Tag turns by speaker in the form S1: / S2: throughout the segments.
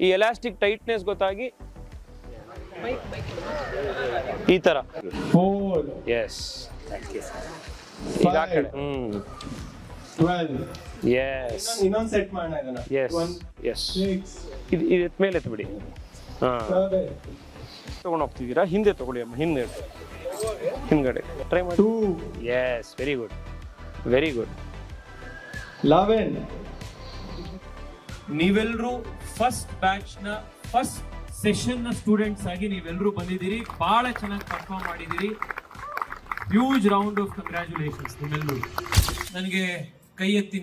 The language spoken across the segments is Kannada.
S1: ಈ ಎಲಾಸ್ಟಿಕ್ ಟೈಟ್ನೆಸ್ ಗೊತ್ತಾಗಿ ಈ ತರ. ಎಸ್ ಈಗ ಆ ಕಡೆ. ಹ್ಮ್. ಎಸ್
S2: ಇನ್ನೊಂದ್ ಸೆಟ್ ಮಾಡೋಣ ಇದನ್ನ.
S1: ಎಸ್ ಎಸ್ ಇದು ಇದು ಮೇಲೆ ಎತ್ಬಿಡಿ. ಹಾ. ತಗೊಂಡು ಹೋಗ್ತಿದ್ದೀರಾ? ಹಿಂದೆ ತಗೊಳ್ಳಿ ಅಮ್ಮ ಹಿಂದೆ. ಹಿಂದ್ಗಡೆ. ಟ್ರೈ ಮಾಡಿ. Yes very good very good
S2: eleven,
S3: ನೀವೆಲ್ಲರೂ ಫಸ್ಟ್ ಬ್ಯಾಚ್ನ ಫಸ್ಟ್ ಸೆಷನ್ನ ಸ್ಟೂಡೆಂಟ್ಸ್ ಆಗಿ ನೀವೆಲ್ಲರೂ ಬಂದಿದ್ದೀರಿ. ಬಹಳ ಚೆನ್ನಾಗಿ ಪರ್ಫಾರ್ಮ್ ಮಾಡಿದ್ದೀರಿ. ಹ್ಯೂಜ್ ರೌಂಡ್ ಆಫ್ ಕಂಗ್ರ್ಯಾಚುಲೇಷನ್ಸ್ ನಿಮ್ಮೆಲ್ಲರೂ ನನಗೆ ಕೈ ಎತ್ತಿ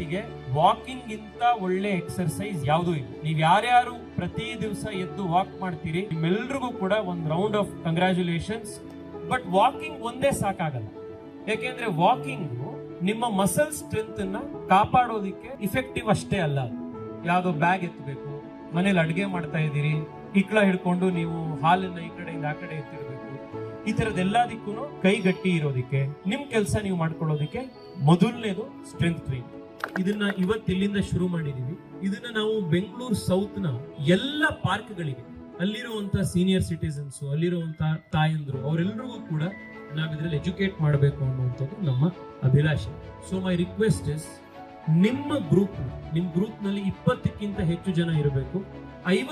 S3: ನೀವು ಗೆ ವಾಕಿಂಗ್ ಇಂತ ಒಳ್ಳೆ ಎಕ್ಸರ್ಸೈಸ್ ಯಾವುದು ಇಲ್ಲ. ನೀವು ಯಾರ್ಯಾರು ಪ್ರತಿ ದಿವಸ ಎದ್ದು ವಾಕ್ ಮಾಡ್ತೀರಿ, ನಿಮ್ಮೆಲ್ರಿಗೂ ಕೂಡ ಒಂದು round of congratulations but walking ಒಂದೇ ಸಾಕಾಗಲ್ಲ. ಯಾಕೆಂದ್ರೆ ವಾಕಿಂಗ್ ನಿಮ್ಮ ಮಸಲ್ ಸ್ಟ್ರೆಂತ್ ಅನ್ನ ಕಾಪಾಡೋದಿಕ್ಕೆ ಇಫೆಕ್ಟಿವ್ ಅಷ್ಟೇ ಅಲ್ಲ ಯಾವುದೋ ಯಾವ್ದೋ ಬ್ಯಾಗ್ ಎತ್ತಬೇಕು ಮನೇಲಿ ಅಡಿಗೆ ಮಾಡ್ತಾ ಇದ್ದೀರಿ, ಇಕ್ಳ ಹಿಡ್ಕೊಂಡು ನೀವು ಹಾಲನ್ನ ಈ ಕಡೆಯಿಂದ ಆ ಕಡೆ ಎತ್ತಿರ್ಬೇಕು. ಈ ತರದೆಲ್ಲದಕ್ಕೂ ಕೈ ಗಟ್ಟಿ ಇರೋದಿಕ್ಕೆ, ನಿಮ್ ಕೆಲಸ ನೀವು ಮಾಡ್ಕೊಳ್ಳೋದಿಕ್ಕೆ ಮೊದಲನೇದು ಸ್ಟ್ರೆಂತ್ ಟ್ರೈನ್ ಇದನ್ನ ಇವತ್ತು ಇಲ್ಲಿಂದ ಶುರು ಮಾಡಿದೀವಿ. ಇದನ್ನ ನಾವು ಬೆಂಗಳೂರು ಸೌತ್ನ ಎಲ್ಲ ಪಾರ್ಕ್ಗಳಿಗೆ, ಅಲ್ಲಿರುವಂತ ಸೀನಿಯರ್ ಸಿಟಿಸನ್ಸ್ ಅಲ್ಲಿರುವಂತ ತಾಯಂದ್ರು ಅವರೆಲ್ಲರಿಗೂ ಕೂಡ ನಾವ್ ಇದ್ರಲ್ಲಿ ಎಜುಕೇಟ್ ಮಾಡಬೇಕು ಅನ್ನುವಂಥದ್ದು ನಮ್ಮ ಅಭಿಲಾಷೆ. ಸೊ ಮೈ ರಿಕ್ವೆಸ್ಟ್ ಇಸ್ ನಿಮ್ಮ ಗ್ರೂಪ್ ನಿಮ್ ಗ್ರೂಪ್ನಲ್ಲಿ ಇಪ್ಪತ್ತಕ್ಕಿಂತ ಹೆಚ್ಚು ಜನ ಇರಬೇಕು. ಐವತ್ತು